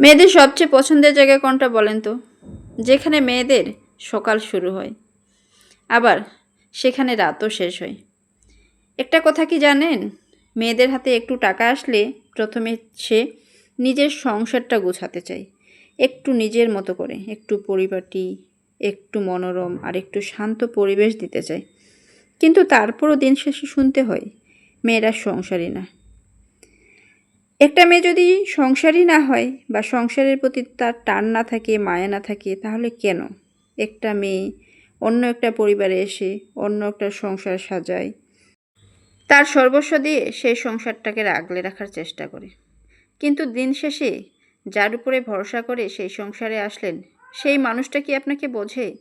মেয়েদের সবচেয়ে পছন্দের জায়গা কোনটা বলেন তো? যেখানে মেয়েদের সকাল শুরু হয়, আবার সেখানে রাতও শেষ হয়। একটা কথা কি জানেন? মেয়েদের হাতে একটু টাকা আসলে প্রথমে সে নিজের সংসারটা গোছাতে চায়। একটু নিজের মতো করে, একটু পরিপাটি, একটু মনোরম আর একটু শান্ত পরিবেশ দিতে চায়। কিন্তু তারপরও দিন শেষে শুনতে হয়, মেয়েরা সংসারী না। একটা মেয়ে যদি সংসারী না হয় বা সংসারের প্রতি তার টান না থাকে, মায়া না থাকে, তাহলে কেন? একটা মেয়ে অন্য একটা পরিবারে এসে অন্য একটা সংসার সাজায়। তার সর্বস্ব দিয়ে সেই সংসারটাকে আগলে রাখার চেষ্টা করে। কিন্তু দিন শেষে যার উপরে ভরসা করে সেই সংসারে আসলেন, সেই মানুষটা কি আপনাকে বোঝে?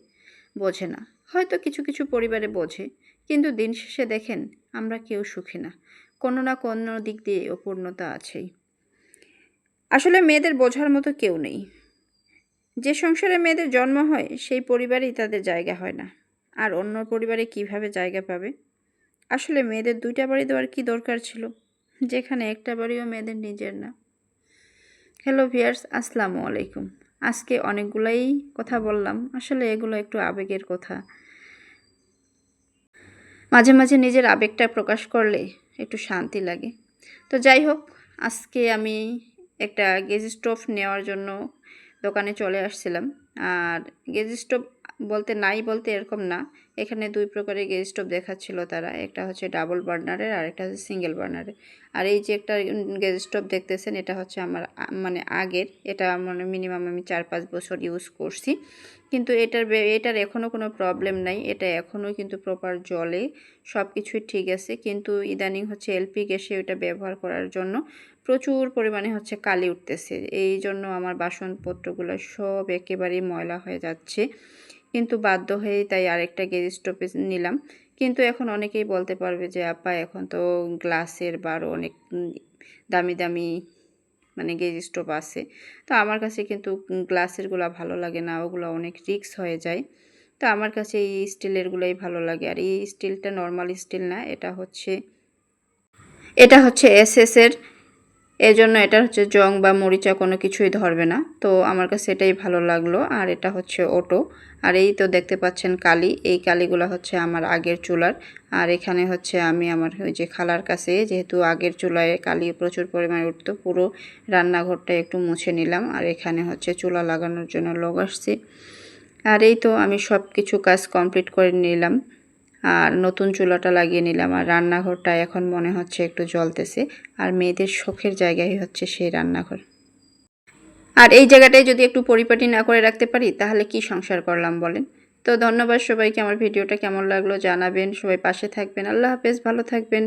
বোঝে না। হয়তো কিছু কিছু পরিবারে বোঝে, কিন্তু দিন শেষে দেখেন আমরা কেউ সুখী না। কোনো না কোনো দিক দিয়ে অপূর্ণতা আছেই। আসলে মেয়েদের বোঝার মতো কেউ নেই। যে সংসারে মেয়েদের জন্ম হয়, সেই পরিবারেই তাদের জায়গা হয় না। আর অন্য পরিবারে কীভাবে জায়গা পাবে? আসলে মেয়েদের দুইটা বাড়ি দেওয়ার কি দরকার ছিল? যেখানে একটা বাড়িও মেয়েদের নিজের না। হ্যালো ভিয়ার্স, আসসালামু আলাইকুম। আজকে অনেকগুলাই কথা বললাম। আসলে এগুলো একটু আবেগের কথা। মাঝে মাঝে নিজের আবেগটা প্রকাশ করলে একটু শান্তি লাগে। তো যাই হোক, আজকে আমি একটা গেজ স্টোভ নেওয়ার জন্য দোকানে চলে আসছিলাম। আর গেজ স্টোভ বলতে নাই বলতে এরকম না। এখানে দুই প্রকারের গেজ স্টোভ দেখাচ্ছিল তারা। একটা হচ্ছে ডাবল বার্নারের আর একটা হচ্ছে সিঙ্গেল বার্নারের। আর এই যে একটা গেজ স্টোভ দেখতেছেন, এটা হচ্ছে আমার মানে আগের। এটা মানে মিনিমাম আমি চার পাঁচ বছর ইউজ করছি। কিন্তু এটার এটার এখনও কোনো প্রবলেম নাই। এটা এখনও কিন্তু প্রপার জলে সব কিছুই ঠিক আছে। কিন্তু ইদানিং হচ্ছে এলপি গ্যাসে ওটা ব্যবহার করার জন্য প্রচুর পরিমাণে হচ্ছে কালি উঠতেছে। এই জন্য আমার বাসনপত্রগুলো সব একেবারেই ময়লা হয়ে যাচ্ছে। কিন্তু বাধ্য হয়েই তাই আরেকটা গেজ স্টোভে নিলাম। কিন্তু এখন অনেকেই বলতে পারবে যে, আপা, এখন তো গ্লাসের বা আরও অনেক দামি দামি মানে গেজ স্টোভ আছে। তো আমার কাছে কিন্তু গ্লাসেরগুলো ভালো লাগে না, ওগুলো অনেক রিক্স হয়ে যায়। তো আমার কাছে এই স্টিলেরগুলোই ভালো লাগে। আর এই স্টিলটা নর্মাল স্টিল না, এটা হচ্ছে এটা হচ্ছে এসএস এর এজন্য এটা হচ্ছে জং বা মরিচা কোনো কিছুই ধরবে না। তো আমার কাছে এটাই ভালো লাগল। আর এটা হচ্ছে ওটো। আর এই তো দেখতে পাচ্ছেন কালি। এই কালিগুলো হচ্ছে আমার আগের চুলার। আর এখানে হচ্ছে আমি আমার ওই যে খালার কাছে, যেহেতু আগের চুলায় কালি প্রচুর পরিমাণে উঠতো, পুরো রান্নাঘরটা একটু মুছে নিলাম। আর এখানে হচ্ছে চুলা লাগানোর জন্য লোক আসছে। আর এই তো আমি সব কিছু কাজ কমপ্লিট করে নিলাম। আর নতুন চুলাটা লাগিয়ে নিলাম। আর রান্নাঘরটা এখন মনে হচ্ছে একটু জ্বলতেছে। আর মেয়েদের শখের জায়গায় হচ্ছে সেই রান্নাঘর। আর এই জায়গাটায় যদি একটু পরিপাটি না করে রাখতে পারি, তাহলে কি সংসার করলাম বলেন? তো ধন্যবাদ সবাইকে। আমার ভিডিওটা কেমন লাগল জানাবেন। সবাই পাশে থাকবেন। আল্লাহ হাফেজ। ভালো থাকবেন।